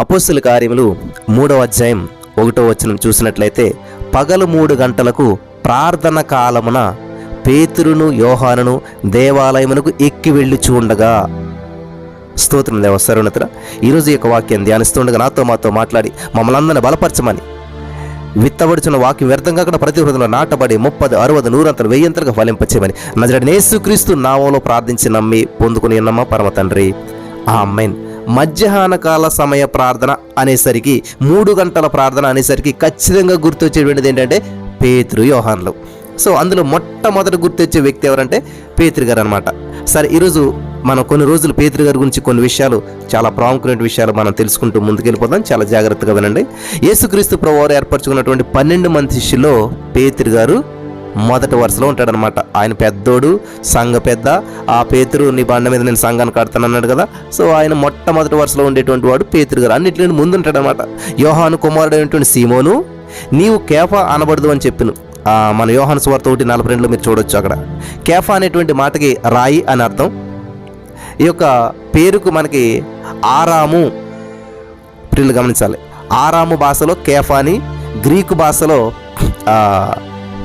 అపోస్తుల కార్యములు మూడవ అధ్యాయం ఒకటో వచనం చూసినట్లయితే పగలు మూడు గంటలకు ప్రార్థన కాలమున పేతురును యోహానును దేవాలయమునకు ఎక్కి వెళ్ళి చూడగా స్తోత్రం దేవ సర్వనతుడ ఈరోజు యొక్క వాక్యం ధ్యానిస్తుండగా నాతో మాతో మాట్లాడి మమ్మల్ని అందరిని బలపరచమని. విత్తబడుచున్న వాక్యం వ్యర్థం కాకుండా ప్రతి హృదయంలో నాటబడి ముప్పది అరవది నూరంతలు వెయ్యంతలుగా ఫలింపచేయమని. నజరడి నేసుక్రీస్తు నామంలో ప్రార్థించి నమ్మి పొందుకుని ఉన్నమ్మ పరమ తండ్రి. ఆమెన్. మధ్యాహ్న కాల సమయ ప్రార్థన అనేసరికి మూడు గంటల ప్రార్థన అనేసరికి ఖచ్చితంగా గుర్తొచ్చేటువంటిది ఏంటంటే పేతురు యోహాన్లు. సో అందులో మొట్టమొదట గుర్తొచ్చే వ్యక్తి ఎవరంటే పేతురు గారు అనమాట సరే ఈరోజు మనం కొన్ని రోజులు పేతురు గారి గురించి కొన్ని విషయాలు చాలా ప్రాముఖ్యమైన విషయాలు మనం తెలుసుకుంటూ ముందుకెళ్ళిపోదాం. చాలా జాగ్రత్తగా వినండి. యేసుక్రీస్తు ప్రభువారు ఏర్పరచుకున్నటువంటి పన్నెండు మంది శిష్యుల్లో పేతురు గారు మొదటి వరుసలో ఉంటాడనమాట. ఆయన పెద్దోడు సంఘ పెద్ద. ఆ పేతురు నీ బండ మీద నేను సంఘాన్ని కడతాను అన్నాడు కదా. సో ఆయన మొట్టమొదటి వరుసలో ఉండేటువంటి వాడు పేతురు గారు. అన్నింటిలో ముందు ఉంటాడనమాట యోహాను కుమారుడు అయినటువంటి సీమోను నీవు కేఫా అనబడదు అని చెప్పిను. మన యోహాను సువార్త ఒకటి నలభై రెండులో మీరు చూడొచ్చు అక్కడ. కేఫా అనేటువంటి మాటకి రాయి అని అర్థం. ఈ యొక్క పేరుకు మనకి ఆరాము ప్రియులు గమనించాలి. ఆరాము భాషలో కేఫాని గ్రీకు భాషలో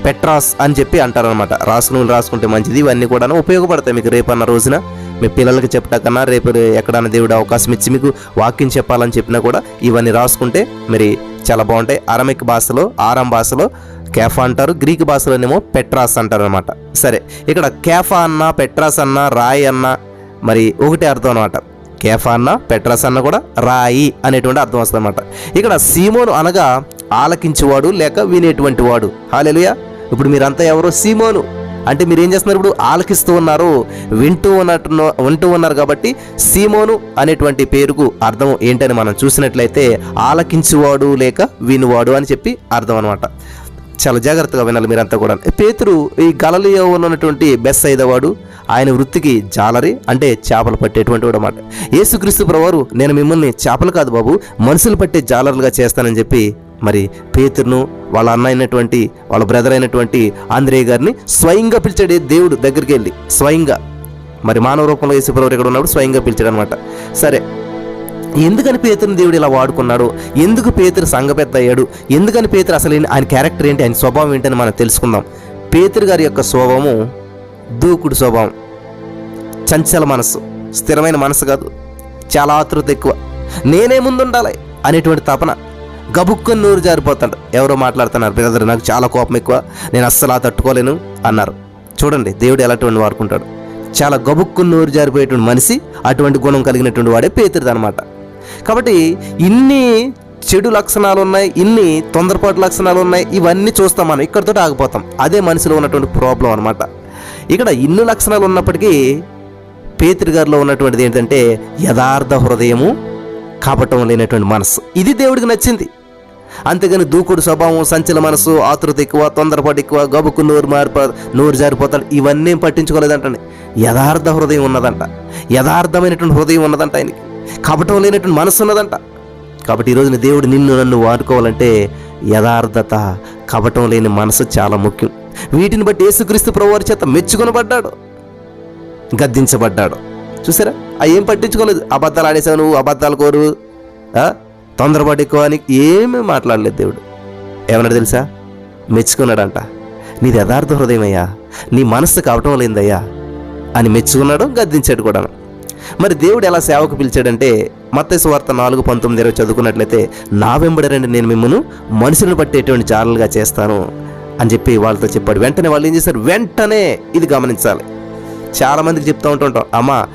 పెట్రాస్ అని చెప్పి అంటారనమాట రాసుకుని రాసుకుంటే మంచిది. ఇవన్నీ కూడా ఉపయోగపడతాయి మీకు రేపన్న రోజున. మీ పిల్లలకి చెప్పటం కన్నా రేపు ఎక్కడన్నా దేవుడు అవకాశం ఇచ్చి మీకు వాక్యం చెప్పాలని చెప్పినా కూడా ఇవన్నీ రాసుకుంటే మరి చాలా బాగుంటాయి. అరమిక్ భాషలో ఆరాం భాషలో కేఫా అంటారు గ్రీక్ భాషలోనేమో పెట్రాస్ అంటారు అనమాట సరే ఇక్కడ కేఫా అన్న పెట్రాస్ అన్న రాయి అన్న మరి ఒకటే అర్థం అనమాట కేఫా అన్న పెట్రాస్ అన్న కూడా రాయి అనేటువంటి అర్థం వస్తుంది అనమాట ఇక్కడ సీమోను అనగా ఆలకించేవాడు లేక వినేటువంటి వాడు. హాలెలుయా. ఇప్పుడు మీరంతా ఎవరో? సీమోను. అంటే మీరు ఏం చేస్తున్నారు ఇప్పుడు? ఆలకిస్తూ ఉన్నారు వింటూ ఉన్నట్టు వింటూ ఉన్నారు కాబట్టి సీమోను అనేటువంటి పేరుకు అర్థం ఏంటని మనం చూసినట్లయితే ఆలకించువాడు లేక వినువాడు అని చెప్పి అర్థం అనమాట చాలా జాగ్రత్తగా వినాలి మీరంతా కూడా. పేతురు ఈ గలలియో ఉన్నటువంటి బెస్ అయిదవాడు ఆయన వృత్తికి జాలరి అంటే చేపలు పట్టేటువంటి వాడు అన్నమాట. యేసుక్రీస్తు ప్రవారు నేను మిమ్మల్ని చేపలు కాదు బాబు మనుషులు పట్టే జాలర్లుగా చేస్తానని చెప్పి మరి పేతురును వాళ్ళ అన్న అయినటువంటి వాళ్ళ బ్రదర్ అయినటువంటి ఆంధ్రేయ గారిని స్వయంగా పిలిచాడు దేవుడు దగ్గరికి వెళ్ళి స్వయంగా. మరి మానవ రూపంలో యేసుప్రభు ఇక్కడ ఉన్నప్పుడు స్వయంగా పిలిచాడు అనమాట సరే ఎందుకని పేతుని దేవుడు ఇలా వాడుకున్నాడు? ఎందుకు పేతురు సంఘ పెద్ద అయ్యాడు? ఎందుకని పేతురు అసలు ఆయన క్యారెక్టర్ ఏంటి? ఆయన స్వభావం ఏంటని మనం తెలుసుకుందాం. పేతురు గారి యొక్క స్వభావము దూకుడు స్వభావం. చంచల మనస్సు. స్థిరమైన మనసు కాదు. చాలా ఆతృత ఎక్కువ. నేనే ముందుండాలి అనేటువంటి తపన. గబుక్కుని నూరు జారిపోతాడు. ఎవరో మాట్లాడుతున్నారు బ్రదర్ నాకు చాలా కోపం ఎక్కువ. నేను అస్సలు ఆ తట్టుకోలేను అన్నారు. చూడండి దేవుడు ఎలాంటి వాడుకుంటాడు. చాలా గబుక్కుని నూరు జారిపోయేటువంటి మనిషి అటువంటి గుణం కలిగినటువంటి వాడే పేతురుది అనమాట కాబట్టి ఇన్ని చెడు లక్షణాలు ఉన్నాయి ఇన్ని తొందరపాటు లక్షణాలు ఉన్నాయి ఇవన్నీ చూస్తాం మనం ఇక్కడితో ఆగిపోతాం. అదే మనిషిలో ఉన్నటువంటి ప్రాబ్లం అనమాట ఇక్కడ ఇన్ని లక్షణాలు ఉన్నప్పటికీ పేతుడి గారిలో ఉన్నటువంటిది ఏంటంటే యథార్థ హృదయము కాపటం లేనటువంటి మనస్సు. ఇది దేవుడికి నచ్చింది. అంతేగాని దూకుడు స్వభావం సంచల మనసు ఆతృత ఎక్కువ తొందరపాటు ఎక్కువ గబుకు నోరు మారిపో నోరు జారిపోతాడు. ఇవన్నీ ఏం పట్టించుకోలేదంటండి యథార్థ హృదయం ఉన్నదంట. యథార్థమైనటువంటి హృదయం ఉన్నదంట ఆయనకి. కపటం లేనటువంటి మనసు ఉన్నదంట. కాబట్టి ఈరోజున దేవుడు నిన్ను నన్ను వాడుకోవాలంటే యథార్థత కపటం లేని మనసు చాలా ముఖ్యం. వీటిని బట్టి యేసుక్రీస్తు ప్రభువారి చేత మెచ్చుకొనబడ్డాడు. గద్దించబడ్డాడు. చూసారా? అవి ఏం పట్టించుకోలేదు. అబద్ధాలు ఆడేసావు నువ్వు అబద్ధాలు కోరు. తొందరపాటు ఎక్కువ అని ఏమీ మాట్లాడలేదు దేవుడు. ఏమన్నాడు తెలుసా? మెచ్చుకున్నాడంట. నీది యథార్థ హృదయమయ్యా. నీ మనస్సు కావటం లేదయ్యా. అని మెచ్చుకున్నాడు గద్దించాడు కూడా మరి దేవుడు ఎలా సేవకు పిలిచాడంటే మత్తయి వార్త నాలుగు పంతొమ్మిది ఇరవై చదువుకున్నట్లయితే నా వెంబడరండి నేను మిమ్మల్ని మనుషులను పట్టేటువంటి జాలలుగా చేస్తాను అని చెప్పి వాళ్ళతో చెప్పాడు. వెంటనే వాళ్ళు ఏం చేశారు? వెంటనే ఇది గమనించాలి. చాలామందికి చెప్తూ ఉంటుంటాం అమ్మా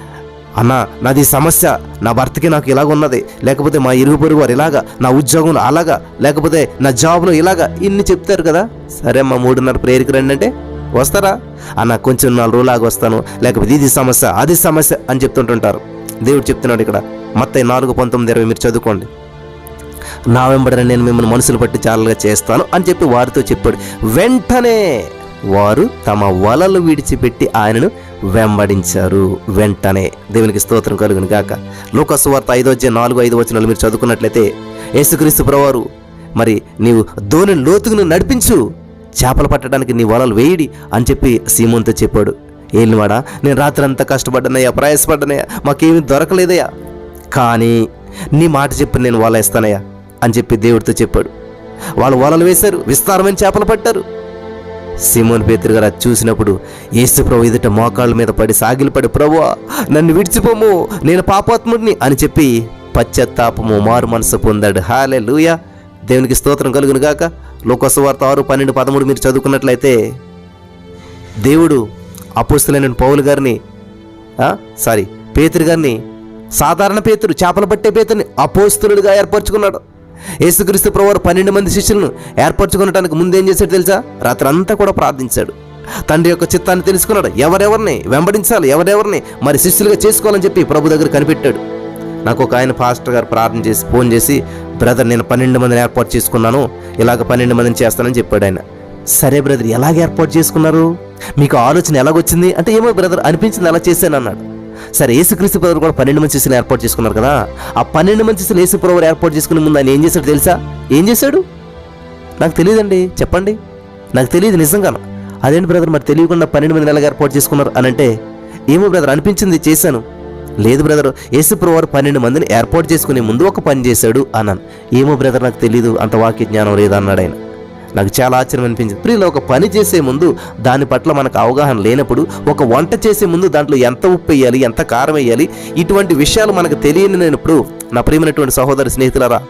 అన్న నాది సమస్య. నా భర్తకి నాకు ఇలాగ ఉన్నది లేకపోతే మా ఇరుగు పొరుగు వారు ఇలాగా నా ఉద్యోగంలో అలాగా లేకపోతే నా జాబ్లో ఇలాగా ఇన్ని చెప్తారు కదా. సరే మా మూడున్నర ప్రేరికి రండి అంటే వస్తారా? అన్న కొంచెం నాలుగు రోజులాగా వస్తాను లేకపోతే ఇది సమస్య అది సమస్య అని చెప్తుంటుంటారు. దేవుడు చెప్తున్నాడు ఇక్కడ మొత్తం నాలుగు పంతొమ్మిది ఇరవై మీరు చదువుకోండి. నా వెంబడిన నేను మిమ్మల్ని మనసులు పట్టి చాలగా చేస్తాను అని చెప్పి వారితో చెప్పాడు. వెంటనే వారు తమ వలలు విడిచిపెట్టి ఆయనను వెంబడించారు వెంటనే. దేవునికి స్తోత్రం కలుగును గాక. లోకసు వార్త ఐదో అధ్యాయం నాలుగు ఐదు వచనాలు మీరు చదువుకున్నట్లయితే యేసుక్రీస్తు ప్రవారు మరి నీవు ధోని లోతుకును నడిపించు చేపలు పట్టడానికి నీ వలలు వేయడి అని చెప్పి సీమంతో చెప్పాడు. ఏలివాడా నేను రాత్రి అంతా కష్టపడ్డానయ్యా ప్రయాసపడ్డానయ్యా మాకేమీ దొరకలేదయ్యా. కానీ నీ మాట చెప్పి నేను వల వేస్తానయ్యా అని చెప్పి దేవుడితో చెప్పాడు. వాళ్ళు వలలు వేశారు విస్తారమైన చేపలు పట్టారు సిమోన్ పేతురు గారు అది చూసినప్పుడు యేసుప్రభు ఎదుట మోకాళ్ళ మీద పడి సాగిలపడి ప్రభువా నన్ను విడిచిపోము నేను పాపాత్ముడిని అని చెప్పి పశ్చాత్తాపము మారు మనసు పొందాడు. హాలే లూయ దేవునికి స్తోత్రం కలుగును గాక. లోకసవార్త ఆరు పన్నెండు పదమూడు మీరు చదువుకున్నట్లయితే దేవుడు అపుస్తులైన పౌలు గారిని సారీ పేతురు గారిని సాధారణ పేతురు చేపలు పట్టే పేతుని అపోస్తులుడిగా ఏర్పరచుకున్నాడు. యేసుక్రీస్తు ప్రభువారు పన్నెండు మంది శిష్యులను ఏర్పరచుకునడానికి ముందేం చేశాడు తెలుసా? రాత్రి అంతా కూడా ప్రార్థించాడు. తండ్రి యొక్క చిత్తాన్ని తెలుసుకున్నాడు. ఎవరెవరిని వెంబడించాలి ఎవరెవరిని మరి శిష్యులుగా చేసుకోవాలని చెప్పి ప్రభు దగ్గర కనిపెట్టాడు. నాకు ఒక ఆయన పాస్టర్ గారు ప్రార్థన చేసి ఫోన్ చేసి బ్రదర్ నేను పన్నెండు మందిని ఏర్పాటు చేసుకున్నాను. ఇలాగ పన్నెండు మందిని చేస్తానని చెప్పాడు ఆయన. సరే బ్రదర్ ఎలాగ ఏర్పాటు చేసుకున్నారు? మీకు ఆలోచన ఎలాగొచ్చింది? అంటే ఏమో బ్రదర్ అనిపించింది అలా చేశాను అన్నాడు సరే యేసుక్రీస్తు బ్రదర్ కూడా పన్నెండు మంది శిష్యులు ఏర్పాటు చేసుకున్నారు కదా. ఆ పన్నెండు మంది శిష్యులు యేసు ప్రభు ఏర్పాటు చేసుకునే ముందు ఆయన ఏం చేశాడు తెలుసా? ఏం చేశాడు? నాకు తెలియదండి. చెప్పండి. నాకు తెలియదు నిజంగాను. అదేంటి బ్రదర్ మరి తెలియకుండా పన్నెండు మంది నెలగా ఏర్పాటు చేసుకున్నారు అని అంటే ఏమో బ్రదర్ అనిపించింది చేశాను. లేదు బ్రదర్ యేసుప్రభు వారు పన్నెండు మందిని ఏర్పాటు చేసుకునే ముందు ఒక పని చేశాడు అన్నాను. ఏమో బ్రదర్ నాకు తెలియదు అంత వాక్య జ్ఞానం లేదన్నాడు ఆయన. నాకు చాలా ఆశ్చర్యం అనిపించింది. ప్రియులు ఒక పని చేసే ముందు దాని పట్ల మనకు అవగాహన లేనప్పుడు ఒక వంట చేసే ముందు దాంట్లో ఎంత ఉప్పు వేయాలి ఎంత కారం వేయాలి ఇటువంటి విషయాలు మనకు తెలియనినప్పుడు నా ప్రియమైనటువంటి సహోదరి స్నేహితులరా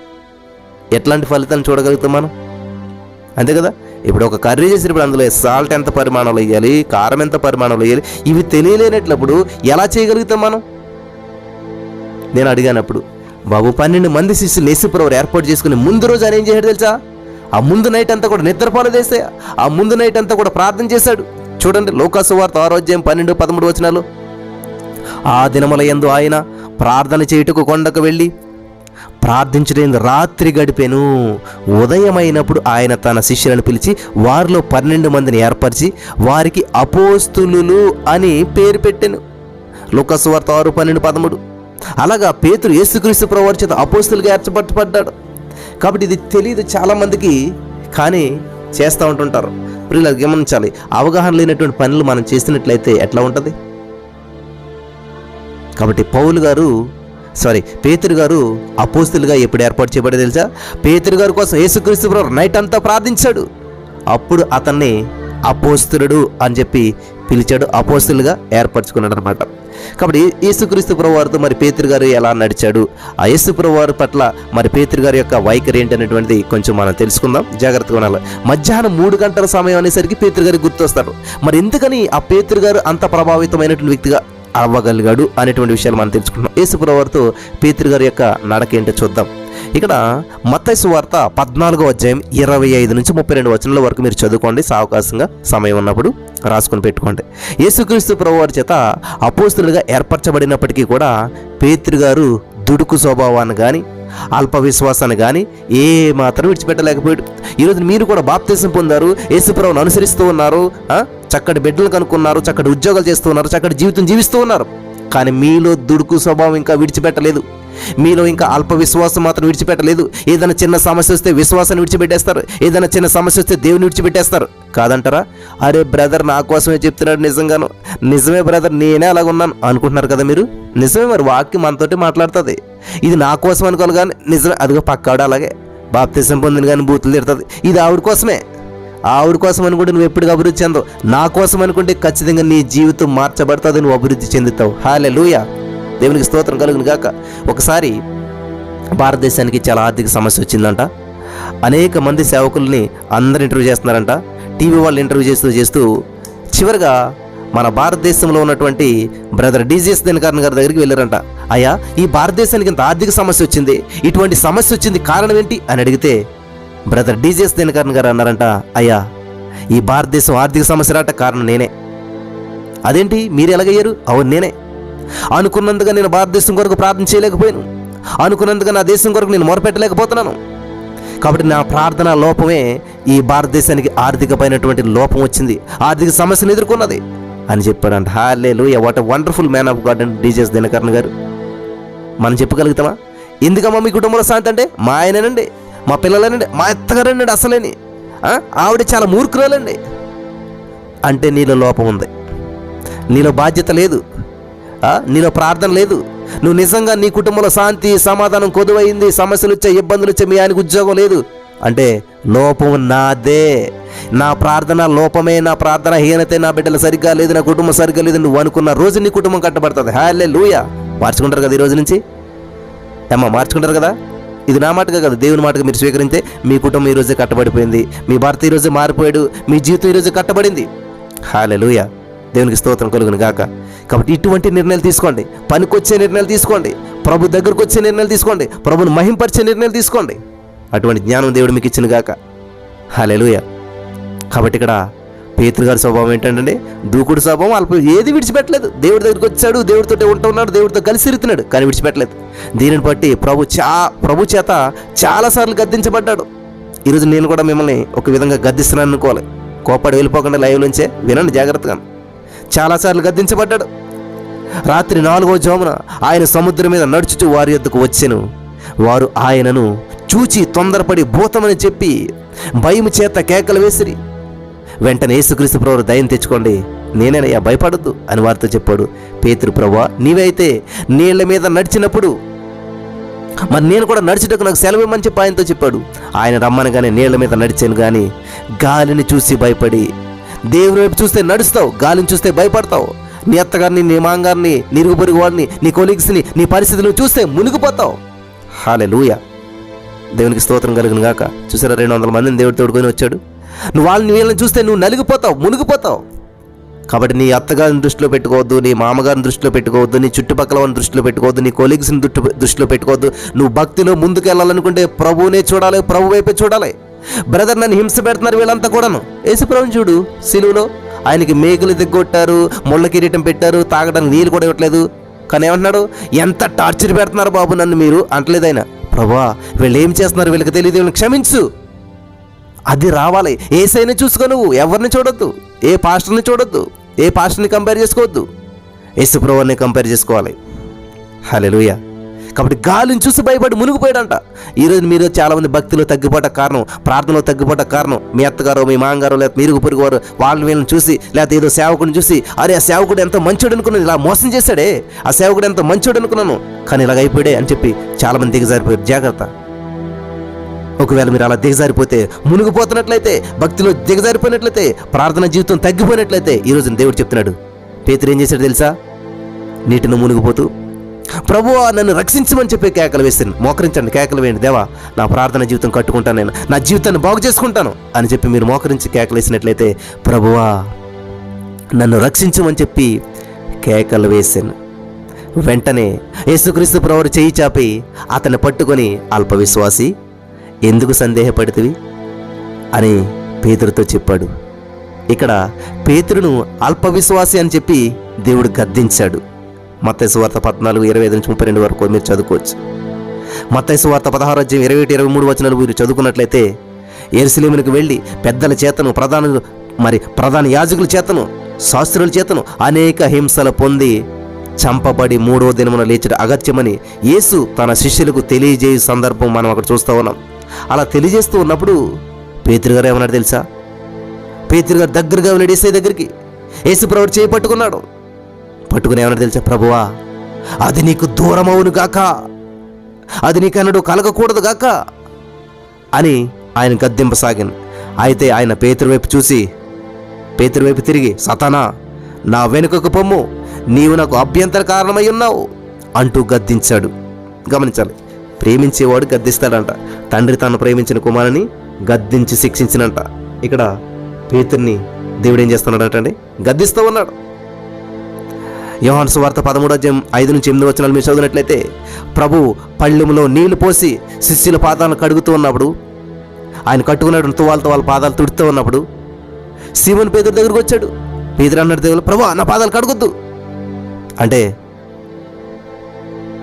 ఎట్లాంటి ఫలితాన్ని చూడగలుగుతాం మనం? అంతే కదా? ఇప్పుడు ఒక కర్రీ చేసినప్పుడు అందులో సాల్ట్ ఎంత పరిమాణంలో వేయాలి కారం ఎంత పరిమాణంలో వేయాలి ఇవి తెలియలేనట్లప్పుడు ఎలా చేయగలుగుతాం మనం? నేను అడిగానప్పుడు బాబు పన్నెండు మంది శిష్యులు యేసుప్రభు ఏర్పాటు చేసుకుని ముందు రోజు ఆయన ఏం చేశాడు తెలుసా? ఆ ముందు నైట్ అంతా కూడా నిద్రపోలు ఆ ముందు నైట్ అంతా కూడా ప్రార్థన చేశాడు. చూడండి లోకాసు వార్త ఆరోగ్యం పన్నెండు పదమూడు వచనాలు. ఆ దినముల ఎందు ఆయన ప్రార్థన చేయుటకు కొండకు వెళ్ళి ప్రార్థించడం రాత్రి గడిపెను. ఉదయమైనప్పుడు ఆయన తన శిష్యులను పిలిచి వారిలో పన్నెండు మందిని ఏర్పరిచి వారికి అపోస్తులు అని పేరు పెట్టాను. లుకసు వార్త ఆరు పన్నెండు పదమూడు. అలాగా పేతురు యేసుక్రీస్తు ప్రవర్చిత అపోస్తులుగా ఏర్చబట్టబడ్డాడు కాబట్టి ఇది తెలియదు చాలామందికి కానీ చేస్తూ ఉంటుంటారు. ప్రియులు గమనించాలి. అవగాహన లేనటువంటి పనులు మనం చేసినట్లయితే ఎట్లా ఉంటుంది? కాబట్టి పౌలు గారు సారీ పేతురు గారు అపోస్తులుగా ఎప్పుడు ఏర్పాటు చేయబడి తెలుసా? పేతురు గారి కోసం యేసుక్రీస్తు నైట్ అంతా ప్రార్థించాడు. అప్పుడు అతన్ని అపోస్తులుడు అని చెప్పి పిలిచాడు అపోస్తులుగా ఏర్పరచుకున్నాడు అనమాట కాబట్టి యేసుక్రీస్తు ప్రభువారితో మరి పేతురు గారు ఎలా నడిచాడు? ఆ యేసు పట్ల మరి పేతురు గారి యొక్క వైఖరి ఏంటనేటువంటిది కొంచెం మనం తెలుసుకుందాం. జాగ్రత్తగా ఉండాలి. మధ్యాహ్నం మూడు గంటల సమయం అనేసరికి పేతురు గారికి గుర్తొస్తారు. మరి ఎందుకని ఆ పేతురు గారు అంత ప్రభావితమైనటువంటి వ్యక్తిగా అవ్వగలిగాడు అనేటువంటి విషయాలు మనం తెలుసుకుంటున్నాం యేసుప్రవర్తో పేతురు గారి యొక్క నడక ఏంటో చూద్దాం. ఇక్కడ మత్తైసు వార్త పద్నాలుగో అధ్యాయం ఇరవై ఐదు నుంచి ముప్పై రెండు వచనాల వరకు మీరు చదువుకోండి. సావకాశంగా సమయం ఉన్నప్పుడు రాసుకొని పెట్టుకోండి. యేసుక్రీస్తు ప్రభువారి చేత అపోస్తులుగా ఏర్పరచబడినప్పటికీ కూడా పేతురు గారు దుడుకు స్వభావాన్ని కానీ అల్ప విశ్వాసాన్ని కానీ ఏ మాత్రం విడిచిపెట్టలేకపోయాడు. ఈరోజు మీరు కూడా బాప్తీసం పొందారు యేసుప్రభుని అనుసరిస్తూ ఉన్నారు చక్కటి బిడ్డలు కనుక్కున్నారు చక్కటి ఉద్యోగాలు చేస్తూ ఉన్నారు చక్కటి జీవితం జీవిస్తూ ఉన్నారు. కానీ మీలో దుడుకు స్వభావం ఇంకా విడిచిపెట్టలేదు. మీలో ఇంకా అల్ప విశ్వాసం మాత్రం విడిచిపెట్టలేదు. ఏదైనా చిన్న సమస్య వస్తే విశ్వాసాన్ని విడిచిపెట్టేస్తారు. ఏదైనా చిన్న సమస్య వస్తే దేవుని విడిచిపెట్టేస్తారు. కాదంటారా? అరే బ్రదర్ నా కోసమే చెప్తున్నాడు నిజంగాను. నిజమే బ్రదర్ నేనే అలాగున్నాను అనుకుంటున్నారు కదా మీరు? నిజమే మరి వాక్యం మనతోటి మాట్లాడుతుంది. ఇది నా కోసం అనుకోవాలి కానీ నిజమే. అదిగో పక్కాడు అలాగే. బాప్తిసం పొందిన కానీ బూతులు తిడుతుంది. ఇది ఆవిడ కోసమే. ఆవిడ కోసం అనుకుంటే నువ్వు ఎప్పుడు అభివృద్ధి చెందవు. నా కోసం అనుకుంటే ఖచ్చితంగా నీ జీవితం మార్చబడుతుంది నువ్వు అభివృద్ధి చెందుతావు. హాలే లూయా దేవునికి స్తోత్రం కలుగును గాక. ఒకసారి భారతదేశానికి చాలా ఆర్థిక సమస్య వచ్చిందంట. అనేక మంది సేవకుల్ని అందరు ఇంటర్వ్యూ చేస్తున్నారంట. టీవీ వాళ్ళు ఇంటర్వ్యూ చేస్తూ చేస్తూ చివరిగా మన భారతదేశంలో ఉన్నటువంటి బ్రదర్ డీజీఎస్ దినకరణ్ గారి దగ్గరికి వెళ్ళారంట. అయ్యా ఈ భారతదేశానికి ఇంత ఆర్థిక సమస్య వచ్చింది. ఇటువంటి సమస్య వచ్చింది కారణం ఏంటి? అని అడిగితే బ్రదర్ డీజీఎస్ దినకరణ్ గారు అన్నారంట అయ్యా ఈ భారతదేశం ఆర్థిక సమస్య రాట కారణం నేనే. అదేంటి? మీరు ఎలాగయ్యారు? అవును నేనే. అనుకున్నందుగా నేను భారతదేశం కొరకు ప్రార్థన చేయలేకపోయాను. అనుకున్నందుగా నా దేశం కొరకు నేను మొరపెట్టలేకపోతున్నాను. కాబట్టి నా ప్రార్థన లోపమే ఈ భారతదేశానికి ఆర్థికమైనటువంటి లోపం వచ్చింది. ఆర్థిక సమస్యను ఎదుర్కొన్నది అని చెప్పాడంట. Hallelujah what wonderful man of God and DGS Dinakaran garu. మనం చెప్పగలుగుతామా? ఎందుకమ్మా మీ కుటుంబంలో శాంతి అంటే? మా ఆయననండి మా పిల్లలనండి మా అత్తగారేనండి అసలేని. ఆ? ఆవిడ చాలా మూర్ఖురాలండి. అంటే నీలో లోపం ఉంది. నీలో బాధ్యత లేదు. నీలో ప్రార్థన లేదు. నువ్వు నిజంగా నీ కుటుంబంలో శాంతి సమాధానం కొదువైంది సమస్యలు వచ్చే ఇబ్బందులు వచ్చే మీ ఆయనకు ఉద్యోగం లేదు. అంటే లోపం నాదే. నా ప్రార్థన లోపమే నా ప్రార్థన హీనతే నా బిడ్డలు సరిగ్గా లేదు నా కుటుంబం సరిగ్గా లేదు నువ్వు అనుకున్న రోజు నీ కుటుంబం కట్టబడుతుంది. హాలే లూయ మార్చుకుంటారు కదా ఈ రోజు నుంచి? ఏమ్మా మార్చుకుంటారు కదా? ఇది నా మాటగా కదా దేవుని మాటగా మీరు స్వీకరిస్తే మీ కుటుంబం ఈ రోజే కట్టబడిపోయింది. మీ భర్త ఈరోజు మారిపోయాడు మీ జీవితం ఈరోజు కట్టబడింది. హాలే లూయ దేవునికి స్తోత్రం కలుగును గాక కాబట్టి ఇటువంటి నిర్ణయాలు తీసుకోండి. పనికొచ్చే నిర్ణయాలు తీసుకోండి. ప్రభు దగ్గరకు వచ్చే నిర్ణయాలు తీసుకోండి. ప్రభుని మహింపరిచే నిర్ణయాలు తీసుకోండి. అటువంటి జ్ఞానం దేవుడు మీకు ఇచ్చిన గాక హాలెలుయ కాబట్టి ఇక్కడ పేతురు గారి స్వభావం ఏంటంటే దూకుడు స్వభావం అల్ప ఏది విడిచిపెట్టలేదు. దేవుడి దగ్గరికి వచ్చాడు దేవుడితో ఉంటున్నాడు దేవుడితో కలిసి తిరుగుతున్నాడు కానీ విడిచిపెట్టలేదు. దీనిని బట్టి ప్రభు చా ప్రభు చేత చాలాసార్లు గద్దించబడ్డాడు. ఈరోజు నేను కూడా మిమ్మల్ని ఒక విధంగా గద్దిస్తున్నాను అనుకోవాలి. కోపాడు వెళ్ళిపోకుండా లైవ్ నుంచే వినండి జాగ్రత్తగా. చాలాసార్లు గద్దించబడ్డాడు. రాత్రి నాలుగో జామున ఆయన సముద్రం మీద నడుచుచు వారి యొద్దకు వచ్చెను. వారు ఆయనను చూచి తొందరపడి భూతమని చెప్పి భయము చేత కేకలు వేసిరి. వెంటనే యేసుక్రీస్తు ప్రభు దయం తెచ్చుకోండి నేనేనయ్యా భయపడద్దు అని వారితో చెప్పాడు. పేతురు ప్రభా నీవైతే నీళ్ళ మీద నడిచినప్పుడు మరి నేను కూడా నడిచేటకు నాకు సెలవు ఇవ్వమని చెప్పి ఆయనతో చెప్పాడు. ఆయన రమ్మనగానే నీళ్ళ మీద నడిచాను కానీ గాలిని చూసి భయపడి దేవుని వైపు చూస్తే నడుస్తావు గాలిని చూస్తే భయపడతావు. నీ అత్తగారిని నీ మాంగారిని నీ పొరుగు వాడిని నీ కొలీగ్స్ని నీ పరిస్థితులను చూస్తే మునిగిపోతావు. హాలే లూయ దేవునికి స్తోత్రం కలిగిన గాక. చూసారా రెండు వందల మందిని దేవుడు తోడుకొని వచ్చాడు. నువ్వు వాళ్ళని వీళ్ళని చూస్తే నువ్వు నలిగిపోతావు మునిగిపోతావు. కాబట్టి నీ అత్తగారిని దృష్టిలో పెట్టుకోవద్దు నీ మామగారిని దృష్టిలో పెట్టుకోవద్దు నీ చుట్టుపక్కల వాళ్ళని దృష్టిలో పెట్టుకోవద్దు నీ కొలీగ్స్ని దృష్టి దృష్టిలో పెట్టుకోవద్దు. నువ్వు భక్తిలో ముందుకు వెళ్ళాలనుకుంటే ప్రభువునే చూడాలి ప్రభు వైపే చూడాలి. బ్రదర్ నన్ను హింస పెడుతున్నారు వీళ్ళంతా కూడాను. యేసుప్రభు చూడు సిలువులో ఆయనకి మేకులు దిగ్గొట్టారు ముళ్ళ కిరీటం పెట్టారు తాగడానికి నీళ్ళు కూడా ఇవ్వట్లేదు. కానీ ఏమంటున్నాడు? ఎంత టార్చర్ పెడుతున్నారు బాబు నన్ను మీరు? అంటలేదు ఆయన. ప్రభా వీళ్ళు ఏం చేస్తున్నారు? వీళ్ళకి తెలియదు వీళ్ళని క్షమించు. అది రావాలి. ఏసైనా చూసుకో నువ్వు ఎవరిని చూడొద్దు. ఏ పాస్టర్ని చూడొద్దు. ఏ పాస్టర్ని కంపేర్ చేసుకోవద్దు. యేసుప్రభుని కంపేర్ చేసుకోవాలి. హల్లెలూయా. కాబట్టి గాలిని చూసి భయపడి మునిగిపోయాడంట. ఈరోజు మీరు చాలామంది భక్తిలో తగ్గిపోట కారణం ప్రార్థనలో తగ్గిపోట కారణం. మీ అత్తగారు మీ మామగారు లేదా మీరు పొరుగు వారు వాళ్ళని వీళ్ళని చూసి లేకపోతే ఏదో సేవకుడిని చూసి అరే ఆ సేవకుడు ఎంత మంచోడు అనుకున్నాను ఇలా మోసం చేశాడే. ఆ సేవకుడు ఎంత మంచోడు అనుకున్నాను. కానీ ఇలాగ అయిపోయాడే అని చెప్పి చాలామంది దిగజారిపోయారు. జాగ్రత్త. ఒకవేళ మీరు అలా దిగజారిపోతే మునిగిపోతున్నట్లయితే భక్తిలో దిగజారిపోయినట్లయితే ప్రార్థన జీవితం తగ్గిపోయినట్లయితే ఈరోజు దేవుడు చెప్తున్నాడు. పేతురు ఏం చేశాడు తెలుసా? నీటిని మునిగిపోతూ ప్రభువా నన్ను రక్షించమని చెప్పి కేకలు వేస్తాను మోకరించండి కేకలు వేయండి. దేవా నా ప్రార్థన జీవితం కట్టుకుంటాను నేను. నా జీవితాన్ని బాగు చేసుకుంటాను అని చెప్పి మీరు మోకరించి కేకలు వేసినట్లయితే ప్రభువా నన్ను రక్షించమని చెప్పి కేకలు వేశాను. వెంటనే యేసుక్రీస్తు ప్రవరు చేయి చాపి అతన్ని పట్టుకొని అల్ప విశ్వాసి ఎందుకు సందేహపడితివి? అని పేతురుతో చెప్పాడు. ఇక్కడ పేతురును అల్ప విశ్వాసి అని చెప్పి దేవుడు గద్దించాడు. మత్తయి వార్త పద్నాలుగు ఇరవై ఐదు నుంచి ముప్పై రెండు వరకు మీరు చదువుకోవచ్చు. మత్తయి వార్త పదహారు అధ్యాయం ఇరవై ఒకటి ఇరవై మూడు వచనాలు మీరు చదువుకున్నట్లయితే ఎరుసలేమునికి వెళ్ళి పెద్దల చేతను ప్రధాన మరి ప్రధాన యాజకుల చేతను శాస్త్రుల చేతను అనేక హింసలు పొంది చంపబడి మూడో దినమున లేచిన అగత్యమని యేసు తన శిష్యులకు తెలియజేయ సందర్భం మనం అక్కడ చూస్తూ ఉన్నాం. అలా తెలియజేస్తూ ఉన్నప్పుడు పేతురు ఏమన్నాడు తెలుసా? పేతురు గారు దగ్గరగా ఉన్నాడు ఏసై దగ్గరికి. యేసు ప్రవర్ చేపట్టుకున్నాడు పట్టుకున్నాడు. పట్టుకుని ఏమన్నా తెలుసా ప్రభువా? అది నీకు దూరమవును గాక. అది నీకన్నడు కలగకూడదు గాక. అని ఆయన గద్దెంపసాగాను అయితే ఆయన పేతురు వైపు చూసి పేతురు వైపు తిరిగి సతానా నా వెనుకకు పొమ్ము. నీవు నాకు అభ్యంతర కారణమై ఉన్నావు అంటూ గద్దించాడు. గమనించాలి ప్రేమించేవాడు గద్దిస్తాడంట. తండ్రి తాను ప్రేమించిన కుమారుని గద్దించి శిక్షించినంట. ఇక్కడ పేతుర్ని దేవుడు ఏం చేస్తున్నాడంటే గద్దిస్తూ ఉన్నాడు. యోహాను సువార్త పదమూడో అధ్యాయం ఐదు నుంచి ఎనిమిది వచనాలు మీరు చదివినట్లయితే ప్రభు పళ్ళెములో నీళ్ళు పోసి శిష్యుల పాదాలను కడుగుతూ ఉన్నప్పుడు ఆయన కట్టుకున్నాడు తువాలతో వాళ్ళ పాదాలు తుడుతూ ఉన్నప్పుడు సీమన్ పేదరు దగ్గరకు వచ్చాడు. పేదరు అన్నాడు దేవుడు ప్రభు నా పాదాలు కడగొద్దు. అంటే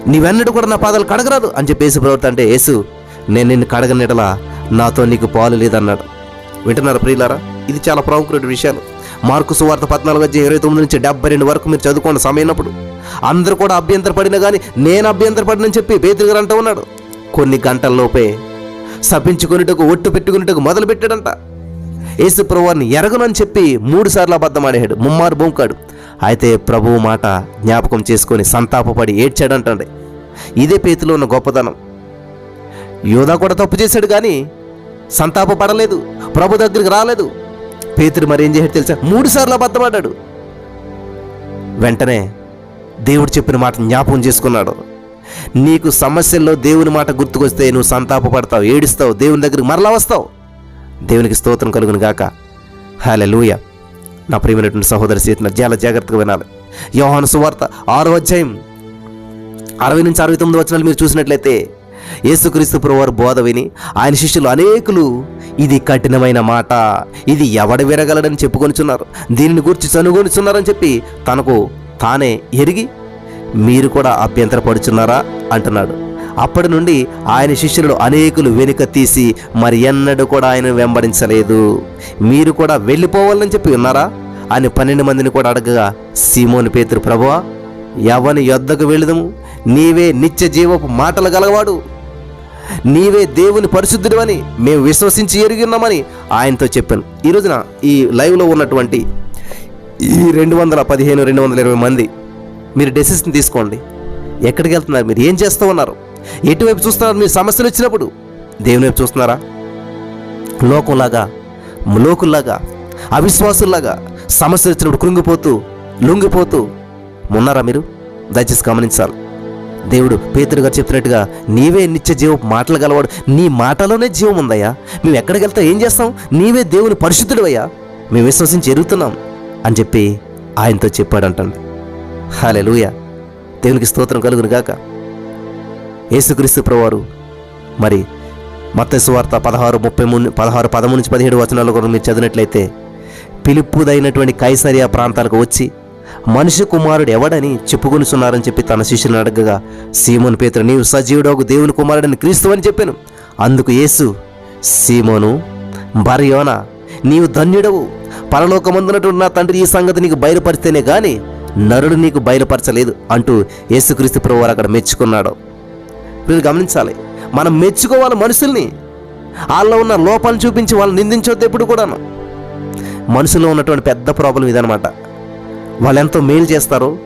నీవెన్నడూ కూడా నా పాదాలు కడగరాదు అని చెప్పేసి ప్రవర్త అంటే యేసు నేను నిన్ను కడగనిడలా నాతో నీకు పాలు లేదన్నాడు. వింటున్నారా ప్రియులారా? ఇది చాలా ప్రాముఖ్యమైన విషయాలు. మార్కు సువార్త పద్నాలుగు అధ్యాయం ఇరవై తొమ్మిది నుంచి డెబ్బై రెండు వరకు మీరు చదువుకోండి. సమయంప్పుడు అందరూ కూడా అభ్యంతర పడినా కానీ నేను అభ్యంతర పడినని చెప్పి పేతురు గారు అంటూ ఉన్నాడు. కొన్ని గంటల్లోపే సపించుకునేటకు ఒట్టు పెట్టుకునేటకు మొదలు పెట్టాడంట యేసు ప్రభువారిని ఎరగనని చెప్పి మూడు సార్లు అబద్ధం ఆడాడు ముమ్మారు బొంకాడు. అయితే ప్రభువు మాట జ్ఞాపకం చేసుకొని సంతాపపడి ఏడ్చాడంటండి. ఇదే పేతిలో ఉన్న గొప్పతనం. యోధా కూడా తప్పు చేశాడు కానీ సంతాపపడలేదు. ప్రభు దగ్గరికి రాలేదు. పేతురు మరేం ఏం చేశాడు తెలుసా? మూడు సార్లు అబద్ధమాడాడు వెంటనే దేవుడు చెప్పిన మాట జ్ఞాపకం చేసుకున్నాడు. నీకు సమస్యల్లో దేవుని మాట గుర్తుకొస్తే నువ్వు సంతాపపడతావు ఏడుస్తావు దేవుని దగ్గరికి మరలా వస్తావు. దేవునికి స్తోత్రం కలుగును గాక. హాలెలూయ నా ప్రియమైనటువంటి సహోదరి సీతన చాలా జాగ్రత్తగా వినాలి. యోహాను సువార్త ఆరో అధ్యాయం అరవై నుంచి అరవై తొమ్మిది వచ్చినాలు మీరు చూసినట్లయితే యేసుక్రీస్తు ప్రభువారు బోధ విని ఆయన శిష్యులు అనేకులు ఇది కఠినమైన మాట. ఇది ఎవడు విరగలడని చెప్పుకొనిచున్నారు? దీనిని గురించి చనుగొనిచున్నారని చెప్పి తనకు తానే ఎరిగి మీరు కూడా అభ్యంతరపడుచున్నారా? అంటున్నాడు. అప్పటి నుండి ఆయన శిష్యులు అనేకులు వెనుక తీసి మరి ఎన్నడూ కూడా ఆయన వెంబడించలేదు. మీరు కూడా వెళ్ళిపోవాలని చెప్పి ఉన్నారా? అని పన్నెండు మందిని కూడా అడగగా సీమోని పేతురు ప్రభువా ఎవని యొద్దకు వెళుదము నీవే నిత్య జీవపు మాటలు గలవాడు. నీవే దేవుని పరిశుద్ధుడు అని మేము విశ్వసించి ఎరిగి ఉన్నామని ఆయనతో చెప్పాను. ఈ రోజున ఈ లైవ్లో ఉన్నటువంటి ఈ రెండు వందల పదిహేను రెండు వందల ఇరవై మంది మీరు డెసిషన్ తీసుకోండి. ఎక్కడికి వెళ్తున్నారు? మీరు ఏం చేస్తూ ఉన్నారు? ఎటువైపు చూస్తున్నారు? మీరు సమస్యలు వచ్చినప్పుడు దేవుని వైపు చూస్తున్నారా? లోకంలాగా లోకుల్లాగా అవిశ్వాసుల్లాగా సమస్యలు వచ్చినప్పుడు కృంగిపోతూ లొంగిపోతూ ఉన్నారా మీరు? దయచేసి గమనించాలి. దేవుడు పేతురు గారు చెప్పినట్టుగా నీవే నిత్య జీవం మాటలు గలవాడు. నీ మాటలోనే జీవం ఉందయ్యా. మేము ఎక్కడికి ఏం చేస్తాం? నీవే దేవుని పరిశుద్ధుడు మేము విశ్వసించి ఎరుగుతున్నాం. అని చెప్పి ఆయనతో చెప్పాడంటండి హాలే లూయ దేవునికి స్తోత్రం కలుగును గాక. యేసుక్రీస్తు ప్రభువారు మరి మత్తయి పదహారు ముప్పై మూడు పదహారు పదమూడు నుంచి పదిహేడు వచనాలు కూడా మీరు చదివినట్లయితే పిలుపుదైనటువంటి కైసరియా ప్రాంతాలకు వచ్చి మనిషి కుమారుడు ఎవడని చెప్పుకొనిచున్నారని చెప్పి తన శిష్యుని అడగగా సీమోను పేతురు నీవు సజీవుడోగు దేవుని కుమారుడని క్రీస్తు అని చెప్పాను. అందుకు యేసు సీమోను బరయోన నీవు ధన్యుడవు. పరలోకమందునటువంటి నా తండ్రి ఈ సంగతి నీకు బయలుపరిస్తేనే కానీ నరుడు నీకు బయలుపరచలేదు అంటూ యేసుక్రీస్తు ప్రభువారు అక్కడ మెచ్చుకున్నాడు. మీరు గమనించాలి మనం మెచ్చుకోవాలి మనుషుల్ని. వాళ్ళలో ఉన్న లోపాలను చూపించి వాళ్ళని నిందించొద్దు ఎప్పుడు కూడాను. మనుషుల్లో ఉన్నటువంటి పెద్ద ప్రాబ్లం ఇదనమాట వాళ్ళెంతో మేలు చేస్తారో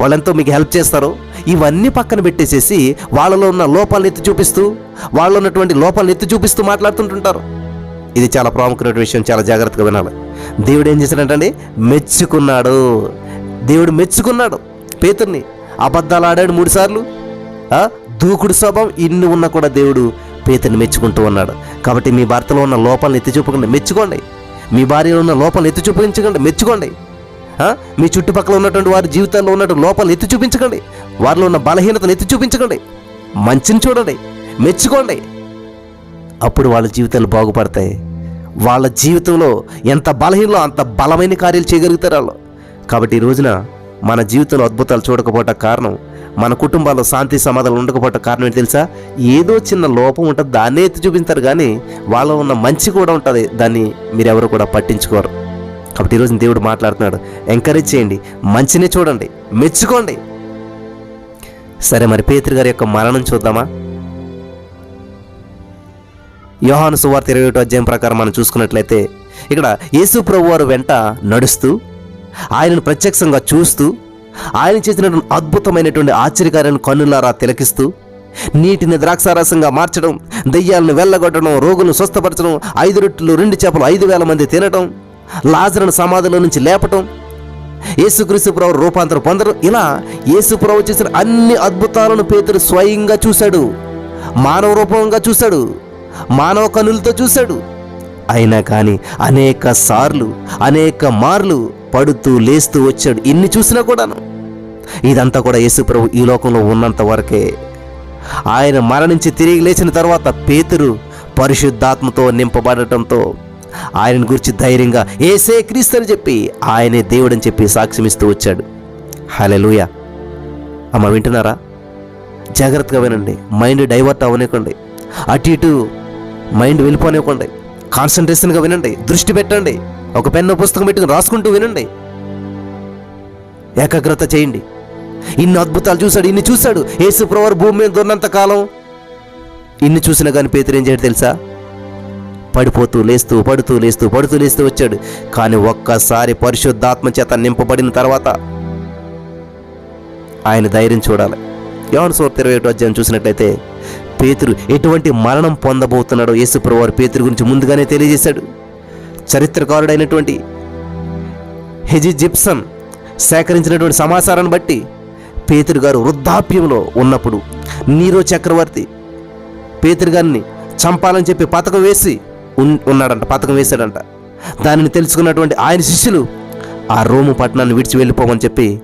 వాళ్ళెంతో మీకు హెల్ప్ చేస్తారో ఇవన్నీ పక్కన పెట్టేసేసి వాళ్ళలో ఉన్న లోపాలను ఎత్తి చూపిస్తూ వాళ్ళలో ఉన్నటువంటి లోపాలను ఎత్తి చూపిస్తూ మాట్లాడుతుంటుంటారు. ఇది చాలా ప్రాముఖ్యమైన విషయం చాలా జాగ్రత్తగా వినాలి. దేవుడు ఏం చేశాడంటే మెచ్చుకున్నాడు. దేవుడు మెచ్చుకున్నాడు పేతుర్ని. అబద్ధాలు ఆడాడు మూడుసార్లు. దూకుడు స్వభావం ఇన్ని ఉన్నా కూడా దేవుడు పేతుని మెచ్చుకుంటూ ఉన్నాడు. కాబట్టి మీ భర్తలో ఉన్న లోపాలను ఎత్తి చూపకుండా. మెచ్చుకోండి. మీ భార్యలో ఉన్న లోపాలను ఎత్తి చూపించకండి. మెచ్చుకోండి. మీ చుట్టుపక్కల ఉన్నటువంటి వారి జీవితాల్లో ఉన్నటువంటి లోపాలు ఎత్తి చూపించకండి. వారిలో ఉన్న బలహీనతను ఎత్తి చూపించకండి. మంచిని చూడండి. మెచ్చుకోండి. అప్పుడు వాళ్ళ జీవితాలు బాగుపడతాయి. వాళ్ళ జీవితంలో ఎంత బలహీనలో అంత బలమైన కార్యాలు చేయగలుగుతారు వాళ్ళు. కాబట్టి ఈ రోజున మన జీవితంలో అద్భుతాలు చూడకపోవట కారణం మన కుటుంబాల్లో శాంతి సమాధానం ఉండకపోవట కారణం ఏంటి తెలుసా? ఏదో చిన్న లోపం ఉంటుంది దాన్నే ఎత్తి చూపిస్తారు కానీ వాళ్ళలో ఉన్న మంచి కూడా ఉంటుంది. దాన్ని మీరెవరు కూడా పట్టించుకోరు. కాబట్టి ఈరోజు దేవుడు మాట్లాడుతున్నాడు. ఎంకరేజ్ చేయండి. మంచినే చూడండి. మెచ్చుకోండి. సరే మరి పేతురు గారి యొక్క మరణం చూద్దామా? యోహాను సువార్త ఇరవై ఒకటో అధ్యాయం ప్రకారం మనం చూసుకున్నట్లయితే ఇక్కడ యేసు ప్రభు వారు వెంట నడుస్తూ ఆయనను ప్రత్యక్షంగా చూస్తూ ఆయన చేసినటువంటి అద్భుతమైనటువంటి ఆశ్చర్యకార్యాలను కన్నులారా తిలకిస్తూ నీటిని ద్రాక్షారసంగా మార్చడం దెయ్యాలను వెళ్ళగొట్టడం రోగులను స్వస్థపరచడం ఐదు రొట్టెలు రెండు చేపలు ఐదు వేల మంది తినటం లాజరను సమాధిలో నుంచి లేపటం యేసుక్రీస్తుప్రభు రూపాంతరం పొందడం ఇలా యేసు చేసిన అన్ని అద్భుతాలను పేతురు స్వయంగా చూశాడు మానవ రూపంగా చూశాడు మానవ కనులతో చూశాడు. అయినా కానీ అనేక సార్లు అనేక మార్లు పడుతూ లేస్తూ వచ్చాడు. ఇన్ని చూసినా కూడాను. ఇదంతా కూడా యేసుప్రభు ఈ లోకంలో ఉన్నంత వరకే. ఆయన మరణించి తిరిగి లేచిన తర్వాత పేతురు పరిశుద్ధాత్మతో నింపబడటంతో ఆయన గురించి ధైర్యంగా ఏసే క్రీస్తు అని చెప్పి ఆయనే దేవుడని చెప్పి సాక్ష్యమిస్తూ వచ్చాడు. హలెలుయ అమ్మ వింటున్నారా? జాగ్రత్తగా వినండి. మైండ్ డైవర్ట్ అవ్వనివ్వండి అటు ఇటు మైండ్ వెళ్ళిపోనివ్వకండి. కాన్సన్ట్రేషన్గా వినండి. దృష్టి పెట్టండి. ఒక పెన్ను పుస్తకం పెట్టుకుని రాసుకుంటూ వినండి. ఏకాగ్రత చేయండి. ఇన్ని అద్భుతాలు చూశాడు ఇన్ని చూశాడు. యేసు ప్రవర్ భూమి మీద ఉన్నంత కాలం. ఇన్ని చూసినా కానీ పేతురు ఏం చేయడు తెలుసా? పడిపోతూ లేస్తూ పడుతూ లేస్తూ పడుతూ లేస్తూ వచ్చాడు. కానీ ఒక్కసారి పరిశుద్ధాత్మ చేత నింపబడిన తర్వాత ఆయన ధైర్యం చూడాలి. యోహాను సోర్ ఇరవై ఒకటి అధ్యాయం చూసినట్లయితే పేతురు ఎటువంటి మరణం పొందబోతున్నాడో యేసుప్రభు వారు పేతురు గురించి ముందుగానే తెలియజేశాడు. చరిత్రకారుడైనటువంటి హెజి జిప్సన్ సేకరించినటువంటి సమాచారాన్ని బట్టి పేతురు గారు వృద్ధాప్యంలో ఉన్నప్పుడు నీరో చక్రవర్తి పేతురు గారిని చంపాలని చెప్పి పథకం వేసి ఉన్నాడంట పథకం వేశాడంట. దానిని తెలుసుకున్నటువంటి ఆయన శిష్యులు ఆ రోము పట్టణాన్ని విడిచి వెళ్ళిపోమని చెప్పి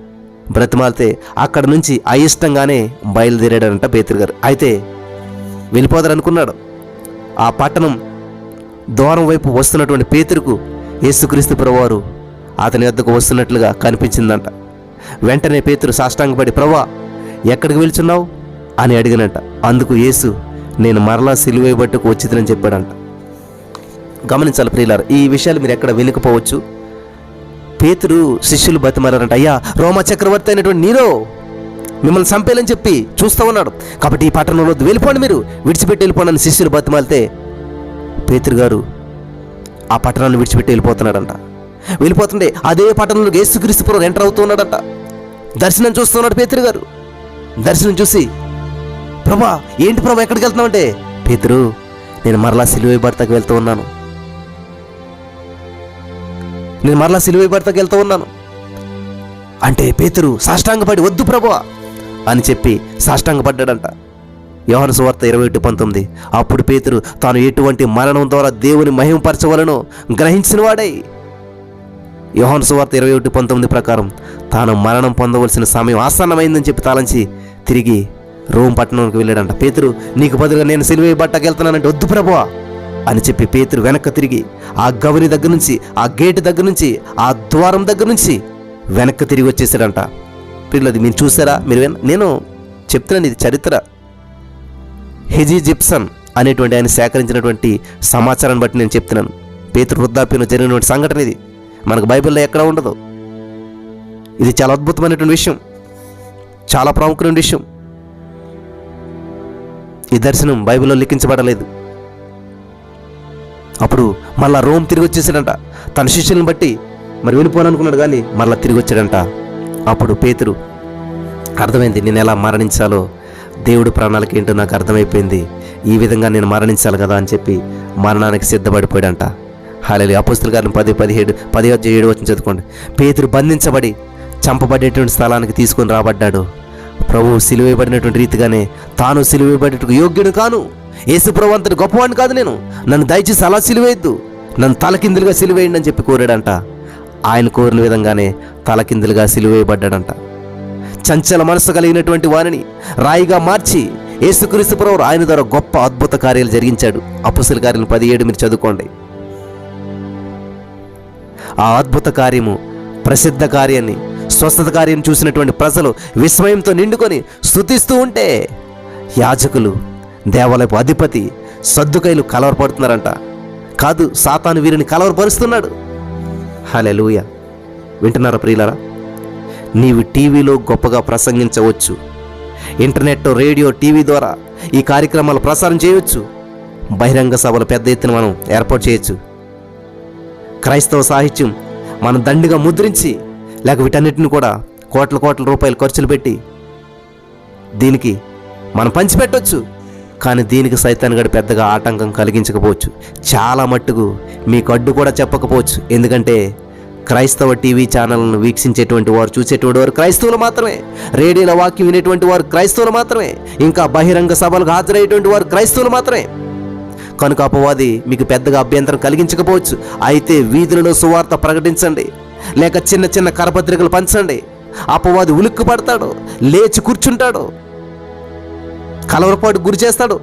బ్రతిమాలితే అక్కడ నుంచి అయిష్టంగానే బయలుదేరాడంట పేతురు గారు. అయితే వెళ్ళిపోదారనుకున్నాడు ఆ పట్టణం దూరం వైపు వస్తున్నటువంటి పేతురుకు యేసుక్రీస్తు ప్రభువారు అతని వద్దకు వస్తున్నట్లుగా కనిపించిందంట. వెంటనే పేతురు సాష్టాంగపడి ప్రభా ఎక్కడికి వెళ్తున్నావు? అని అడిగినంట. అందుకు యేసు నేను మరలా సిలువేయబట్టుకు వచ్చిందని చెప్పాడంట. గమనించాలి ప్రియులారు ఈ విషయాలు మీరు ఎక్కడ వెనుకపోవచ్చు పేతురు శిష్యులు బతిమారంట అయ్యా రోమా చక్రవర్తి అయినటువంటి నీరో మిమ్మల్ని చంపేయాలని చెప్పి చూస్తూ ఉన్నాడు. కాబట్టి ఈ పట్టణంలో వెళ్ళిపోండి మీరు. విడిచిపెట్టి వెళ్ళిపోండి అని శిష్యులు బతిమాలితే పేతురు గారు ఆ పట్టణాన్ని విడిచిపెట్టి వెళ్ళిపోతున్నాడంట. వెళ్ళిపోతుండే అదే పట్టణంలో యేసుక్రీస్తు పురం ఎంటర్ అవుతున్నాడంట. దర్శనం చూస్తున్నాడు పేతురు గారు. దర్శనం చూసి ప్రభా ఏంటి ప్రభా ఎక్కడికి వెళ్తున్నావు? అంటే పేతురు నేను మరలా సిలువై భర్తకు వెళ్తూ ఉన్నాను. నేను మరలా సిలువై భర్తకు వెళ్తూ ఉన్నాను. అంటే పేతురు సాష్టాంగపడి వద్దు ప్రభువా అని చెప్పి సాష్టాంగపడ్డాడంట. యోహన సువార్త ఇరవై ఒకటి పంతొమ్మిది. అప్పుడు పేతురు తాను ఎటువంటి మరణం ద్వారా దేవుని మహిమపరచవలనో గ్రహించిన వాడై యోహాను సువార్త ఇరవై ఒకటి పంతొమ్మిది ప్రకారం తాను మరణం పొందవలసిన సమయం ఆసన్నమైందని చెప్పి తలంచి తిరిగి రోమ్ పట్టణంకి వెళ్ళాడంట. పేతురు నీకు బదులుగా నేను సిలువే బట్టకి వద్దు ప్రభువా అని చెప్పి పేతురు వెనక్కి తిరిగి ఆ గవని దగ్గర నుంచి ఆ గేటు దగ్గర నుంచి ఆ ద్వారం దగ్గర నుంచి వెనక్కి తిరిగి వచ్చేసాడంట. పిల్లది మీరు చూసారా? మీరు నేను చెప్తున్నాను ఇది చరిత్ర. హెజీ జిప్సన్ అనేటువంటి ఆయన సేకరించినటువంటి సమాచారాన్ని బట్టి నేను చెప్తున్నాను. పేతురు వృద్ధాప్యంలో జరిగినటువంటి సంఘటన ఇది. మనకు బైబిల్లో ఎక్కడ ఉండదు. ఇది చాలా అద్భుతమైనటువంటి విషయం. చాలా ప్రాముఖ్యమైన విషయం. ఈ దర్శనం బైబిల్లో లిఖించబడలేదు. అప్పుడు మళ్ళా రోమ్ తిరిగి వచ్చేసాడంట. తన శిష్యులను బట్టి మరి వెళ్ళిపోననుకున్నాడు కానీ మళ్ళీ తిరిగి వచ్చాడంట. అప్పుడు పేతురు అర్థమైంది నేను ఎలా మరణించాలో. దేవుడు ప్రాణాలకి ఏంటో నాకు అర్థమైపోయింది. ఈ విధంగా నేను మరణించాలి కదా అని చెప్పి మరణానికి సిద్ధపడిపోయాడంట. హాలేలు అపుస్తుల గారిని పది పదిహేడు పది ఏడు వచ్చిన చదువుకోండి. పేతురు బంధించబడి చంపబడేటువంటి స్థలానికి తీసుకొని రాబడ్డాడు. ప్రభువు సిలువేయబడినటువంటి రీతిగానే తాను సిలువేయబడేటకు యోగ్యుడు కాను. యేసుప్రభు అంతటి గొప్పవాడిని కాదు నేను. నన్ను దయచేసి అలా సిలివేయద్దు. నన్ను తలకిందులుగా సిలివేయండి అని చెప్పి కోరాడంట. ఆయన కోరిన విధంగానే తలకిందులుగా సిలివేయబడ్డాడంట. చంచల మనసు కలిగినటువంటి వారిని రాయిగా మార్చి యేసుక్రీస్తు ప్రభు ఆయన ద్వారా గొప్ప అద్భుత కార్యాలు జరిగించాడు. అపుసల కార్యాలు పదిహేడు మీరు చదువుకోండి. ఆ అద్భుత కార్యము ప్రసిద్ధ కార్యాన్ని స్వస్థత కార్యం చూసినటువంటి ప్రజలు విస్మయంతో నిండుకొని స్తుతిస్తూ ఉంటే యాజకులు దేవాలయపు అధిపతి సద్దుకైలు కలవరపడుతున్నారంట. కాదు సాతాను వీరిని కలవరపరుస్తున్నాడు. హలే లూయ వింటున్నారా ప్రియులరా? నీవు టీవీలో గొప్పగా ప్రసంగించవచ్చు. ఇంటర్నెట్ రేడియో టీవీ ద్వారా ఈ కార్యక్రమాలు ప్రసారం చేయవచ్చు. బహిరంగ సభలు పెద్ద ఎత్తున మనం ఏర్పాటు చేయొచ్చు. క్రైస్తవ సాహిత్యం మనం దండిగా ముద్రించి లేక వీటన్నిటిని కూడా కోట్ల కోట్ల రూపాయలు ఖర్చులు పెట్టి దీనికి మనం పంచిపెట్టవచ్చు కానీ దీనికి సైతాన్ గడి పెద్దగా ఆటంకం కలిగించకపోవచ్చు. చాలా మట్టుకు మీకు అడ్డు కూడా చెప్పకపోవచ్చు. ఎందుకంటే క్రైస్తవ టీవీ ఛానల్ను వీక్షించేటువంటి వారు చూసేటువంటి వారు క్రైస్తవులు మాత్రమే. రేడియోల వాక్యం వినేటువంటి వారు క్రైస్తవులు మాత్రమే. ఇంకా బహిరంగ సభలకు హాజరయ్యేటువంటి వారు క్రైస్తవులు మాత్రమే. కనుక అపవాది మీకు పెద్దగా అభ్యంతరం కలిగించకపోవచ్చు. అయితే వీధులలో సువార్త ప్రకటించండి. లేక చిన్న చిన్న కరపత్రికలు పంచండి. అపవాది ఉలిక్కు పడతాడు లేచి కూర్చుంటాడు. కలవరపాటు గురి చేస్తాడు.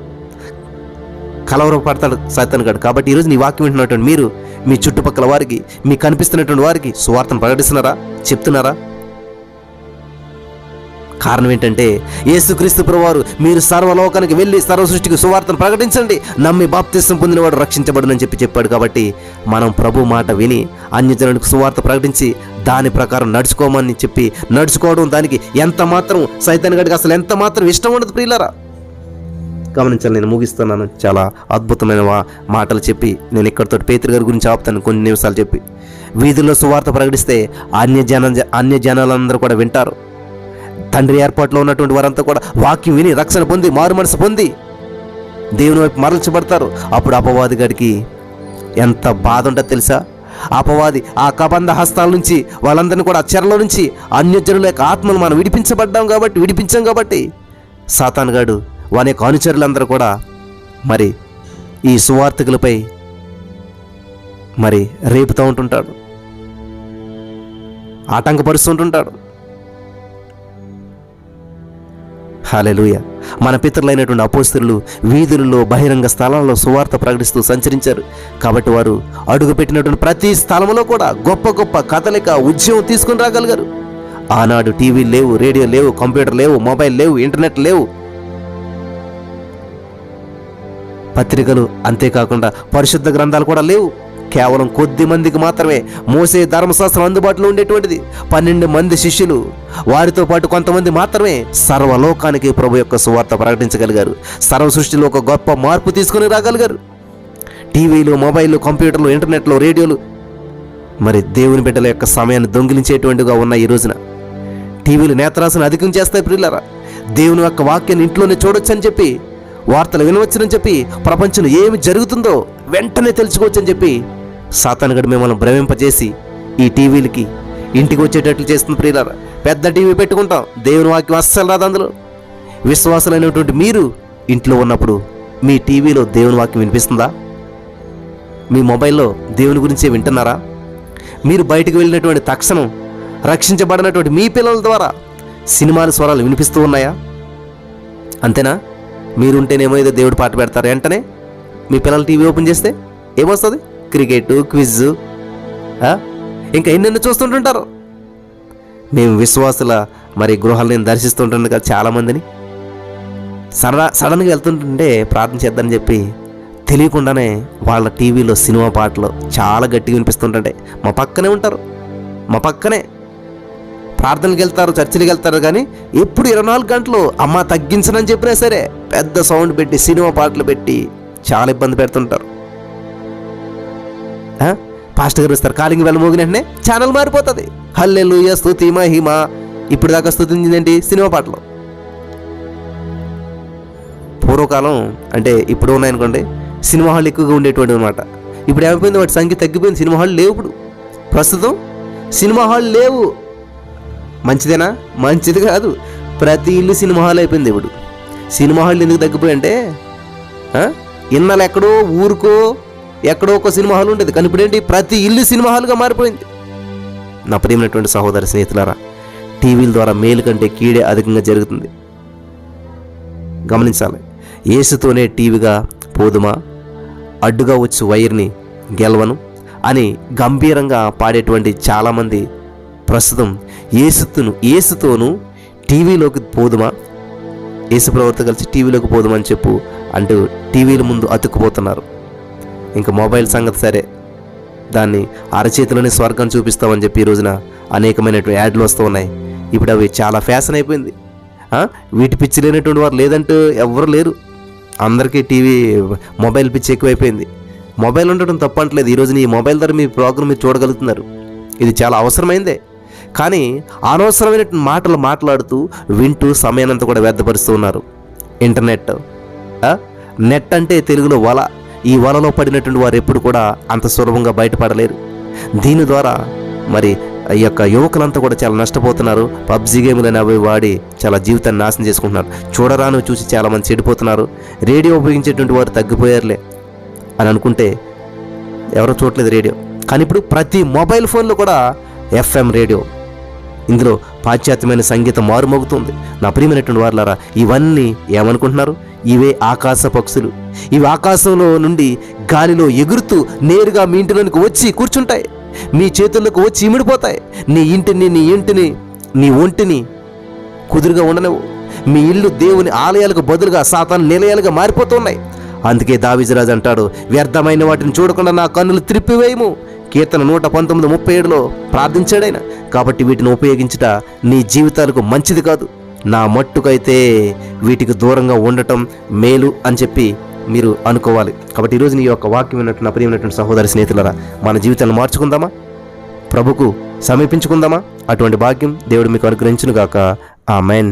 కలవరపడతాడు సైతాన్ గడు. కాబట్టి ఈరోజు నీ వాక్యం వింటున్నటువంటి మీరు మీ చుట్టుపక్కల వారికి మీకు కనిపిస్తున్నటువంటి వారికి సువార్తను ప్రకటిస్తున్నారా? చెప్తున్నారా? కారణం ఏంటంటే యేసుక్రీస్తు ప్రభువారు మీరు సర్వలోకానికి వెళ్ళి సర్వ సృష్టికి సువార్తను ప్రకటించండి. నమ్మి బాప్తిస్వం పొందినవాడు రక్షించబడునని చెప్పి చెప్పాడు కాబట్టి మనం ప్రభు మాట విని అన్యజనులకు సువార్త ప్రకటించి దాని ప్రకారం నడుచుకోమని చెప్పి నడుచుకోవడం దానికి ఎంత మాత్రం సైతాన్ గడికి అసలు ఎంత మాత్రం ఇష్టం ఉండదు ప్రియులరా. గమనించాలి నేను ముగిస్తున్నాను. చాలా అద్భుతమైన మాటలు చెప్పి నేను ఇక్కడితో పేతురు గారి గురించి ఆపుతాను కొన్ని నిమిషాలు చెప్పి. వీధుల్లో సువార్త ప్రకటిస్తే అన్య జన అన్య జనాలందరూ కూడా వింటారు. తండ్రి ఏర్పాట్లో ఉన్నటువంటి వారంతా కూడా వాక్యం విని రక్షణ పొంది మారు మనసు పొంది దేవుని వైపు మరల్చబడతారు. అప్పుడు అపవాది గడికి ఎంత బాధ ఉంటుందో తెలుసా? అపవాది ఆ కబంధ హస్తాల నుంచి వాళ్ళందరినీ కూడా ఆ చెరలో నుంచి అన్యజనుల యొక్క ఆత్మలు మనం విడిపించబడ్డాం కాబట్టి విడిపించాం కాబట్టి సాతానుగాడు వాని యొక్క అనుచరులందరూ కూడా మరి ఈ సువార్థకులపై మరి రేపుతూ ఉంటుంటాడు. ఆటంకపరుస్తుంటుంటాడు. హాలెలూయ మన పితరులైనటువంటి అపోస్తులు వీధులలో బహిరంగ స్థలాల్లో సువార్త ప్రకటిస్తూ సంచరించారు. కాబట్టి వారు అడుగుపెట్టినటువంటి ప్రతి స్థలంలో కూడా గొప్ప గొప్ప కథలిక ఉద్యమం తీసుకుని రాగలిగారు. ఆనాడు టీవీ లేవు రేడియో లేవు కంప్యూటర్ లేవు మొబైల్ లేవు ఇంటర్నెట్ లేవు. పత్రికలు అంతేకాకుండా పరిశుద్ధ గ్రంథాలు కూడా లేవు. కేవలం కొద్ది మందికి మాత్రమే మోసే ధర్మశాస్త్రం అందుబాటులో ఉండేటువంటిది. పన్నెండు మంది శిష్యులు వారితో పాటు కొంతమంది మాత్రమే సర్వలోకానికి ప్రభు యొక్క సువార్త ప్రకటించగలిగారు. సర్వ సృష్టిలో ఒక గొప్ప మార్పు తీసుకుని రాగలిగారు. టీవీలు మొబైల్లు కంప్యూటర్లు ఇంటర్నెట్లు రేడియోలు మరి దేవుని బిడ్డల యొక్క సమయాన్ని దొంగిలించేటువంటిగా ఉన్న ఈ రోజున. టీవీలు నేత్రాసను అధికం చేస్తాయి ప్రియులరా. దేవుని యొక్క వాక్యాన్ని ఇంట్లోనే చూడొచ్చని చెప్పి వార్తలు వినవచ్చునని చెప్పి ప్రపంచంలో ఏమి జరుగుతుందో వెంటనే తెలుసుకోవచ్చని చెప్పి సాతానుగడు మిమ్మల్ని భ్రమింపజేసి ఈ టీవీలకి ఇంటికి వచ్చేటట్లు చేస్తుంది ప్రియులారా. పెద్ద టీవీ పెట్టుకుంటాం. దేవుని వాక్యం అస్సలు రాదు అందులో. విశ్వాసులైనటువంటి మీరు ఇంట్లో ఉన్నప్పుడు మీ టీవీలో దేవుని వాక్యం వినిపిస్తుందా? మీ మొబైల్లో దేవుని గురించే వింటున్నారా? మీరు బయటకు వెళ్ళినటువంటి తక్షణం రక్షించబడినటువంటి మీ పిల్లల ద్వారా సినిమాల స్వరాలు వినిపిస్తూ ఉన్నాయా? అంతేనా? మీరుంటేనేమో ఏదో దేవుడు పాట పెడతారు. వెంటనే మీ పిల్లలు టీవీ ఓపెన్ చేస్తే ఏమొస్తుంది? క్రికెట్ క్విజ్ ఇంకా ఎన్నెన్నో చూస్తుంటుంటారు. మేము విశ్వాసుల మరి గృహాలను నేను దర్శిస్తుంటాను కదా చాలామందిని. సడన్ సడన్గా వెళ్తుంటుంటే ప్రార్థన చేద్దామని చెప్పి తెలియకుండానే వాళ్ళ టీవీలో సినిమా పాటలు చాలా గట్టిగా వినిపిస్తుంటుంటాయి మా పక్కనే ఉంటారు. మా పక్కనే ప్రార్థనకి వెళ్తారు చర్చిలకు వెళ్తారు కానీ ఎప్పుడు ఇరవై నాలుగు గంటలు అమ్మ తగ్గించనని చెప్పినా సరే పెద్ద సౌండ్ పెట్టి సినిమా పాటలు పెట్టి చాలా ఇబ్బంది పెడుతుంటారు. పాస్టర్ గారు వస్తారు కాలింగ్ వెళ్ళ మోగిన వెంటనే ఛానల్ మారిపోతుంది. హల్లెలూయ స్థుతి మహిమ. ఇప్పుడు దాకా స్థుతించిందేంటి సినిమా పాటలు. పూర్వకాలం అంటే ఇప్పుడు ఉన్నాయనుకోండి సినిమా హాల్ ఎక్కువగా ఉండేటువంటి అనమాట ఇప్పుడు ఏమైపోయింది? వాటి సంఖ్య తగ్గిపోయింది సినిమా హాల్ లేవు ఇప్పుడు. ప్రస్తుతం సినిమా హాల్ లేవు మంచిదేనా? మంచిది కాదు. ప్రతి ఇల్లు సినిమా హాల్ అయిపోయింది ఇప్పుడు సినిమా హాల్ ఎందుకు తగ్గిపోయంటే ఇన్నాళ్ళు ఎక్కడో ఊరుకో ఎక్కడో ఒక సినిమా హాల్ ఉండేది. కానీ ఇప్పుడు ఏంటి ప్రతి ఇల్లు సినిమా హాల్గా మారిపోయింది. నా ప్రియమైనటువంటి సహోదర స్నేహితులారా టీవీల ద్వారా మేలు కంటే కీడే అధికంగా జరుగుతుంది. గమనించాలి. ఏసుతోనే టీవీగా పోదుమా? అడ్డుగా వచ్చు వైర్ని గెలవను అని గంభీరంగా పాడేటువంటి చాలామంది ప్రస్తుతం ఏసుతును ఏసుతోను టీవీలోకి పోదుమా? ఏసు ప్రవర్త కలిసి టీవీలోకి పోదుమని చెప్పు అంటూ టీవీల ముందు అతుక్కుపోతున్నారు. ఇంకా మొబైల్ సంగతి సరే. దాన్ని అరచేతిలోనే స్వర్గం చూపిస్తామని చెప్పి ఈ రోజున అనేకమైనటువంటి యాడ్లు వస్తూ ఉన్నాయి. ఇప్పుడు అవి చాలా ఫ్యాషన్ అయిపోయింది. వీటి పిచ్చి లేనటువంటి వారు లేదంటూ ఎవరు లేరు. అందరికీ టీవీ మొబైల్ పిచ్చి ఎక్కువైపోయింది. మొబైల్ ఉండటం తప్పంటలేదు. ఈరోజు ఈ మొబైల్ ద్వారా మీ ప్రోగ్రామ్ మీరు చూడగలుగుతున్నారు. ఇది చాలా అవసరమైందే. కానీ అనవసరమైన మాటలు మాట్లాడుతూ వింటూ సమయానంతా కూడా వ్యర్థపరుస్తూ ఉన్నారు. ఇంటర్నెట్ నెట్ అంటే తెలుగులో వల. ఈ వలలో పడినటువంటి వారు ఎప్పుడు కూడా అంత సులభంగా బయటపడలేరు. దీని ద్వారా మరి ఈ యొక్క యువకులంతా కూడా చాలా నష్టపోతున్నారు. పబ్జీ గేమ్లు అనేవి వాడి చాలా జీవితాన్ని నాశనం చేసుకుంటున్నారు. చూడరాను చూసి చాలామంది చెడిపోతున్నారు. రేడియో ఉపయోగించేటువంటి వారు తగ్గిపోయారులే అని అనుకుంటే ఎవరో చూడలేదు రేడియో. కానీ ఇప్పుడు ప్రతి మొబైల్ ఫోన్లో కూడా ఎఫ్ఎం రేడియో ఇందులో పాశ్చాత్యమైన సంగీతం మారుమోగుతుంది. నా ప్రియమైనటువంటి వారులారా ఇవన్నీ ఏమనుకుంటున్నారు? ఇవే ఆకాశ పక్షులు. ఇవి ఆకాశంలో నుండి గాలిలో ఎగురుతూ నేరుగా మీ ఇంటిలోనికి వచ్చి కూర్చుంటాయి. మీ చేతుల్లోకి వచ్చి ఇమిడిపోతాయి. నీ ఇంటిని నీ ఇంటిని నీ ఒంటిని కుదురుగా ఉండనివ్వు. మీ ఇల్లు దేవుని ఆలయాలకు బదులుగా సాతాన్ నిలయాలుగా మారిపోతున్నాయి. అందుకే దావిజరాజు అంటాడు వ్యర్థమైన వాటిని చూడకుండా నా కన్నులు త్రిప్పివేయము. కీర్తన నూట పంతొమ్మిది ముప్పై ఏడులో ప్రార్థించాడైన. కాబట్టి వీటిని ఉపయోగించుట నీ జీవితాలకు మంచిది కాదు. నా మట్టుకైతే వీటికి దూరంగా ఉండటం మేలు అని చెప్పి మీరు అనుకోవాలి. కాబట్టి ఈరోజు నీ యొక్క వాక్యం విన్నట్టు నా ప్రియమైనటువంటి సహోదరి స్నేహితులరా మన జీవితాన్ని మార్చుకుందామా? ప్రభుకు సమీపించుకుందామా? అటువంటి భాగ్యం దేవుడు మీకు అనుగ్రహించునుగాక. ఆ మెన్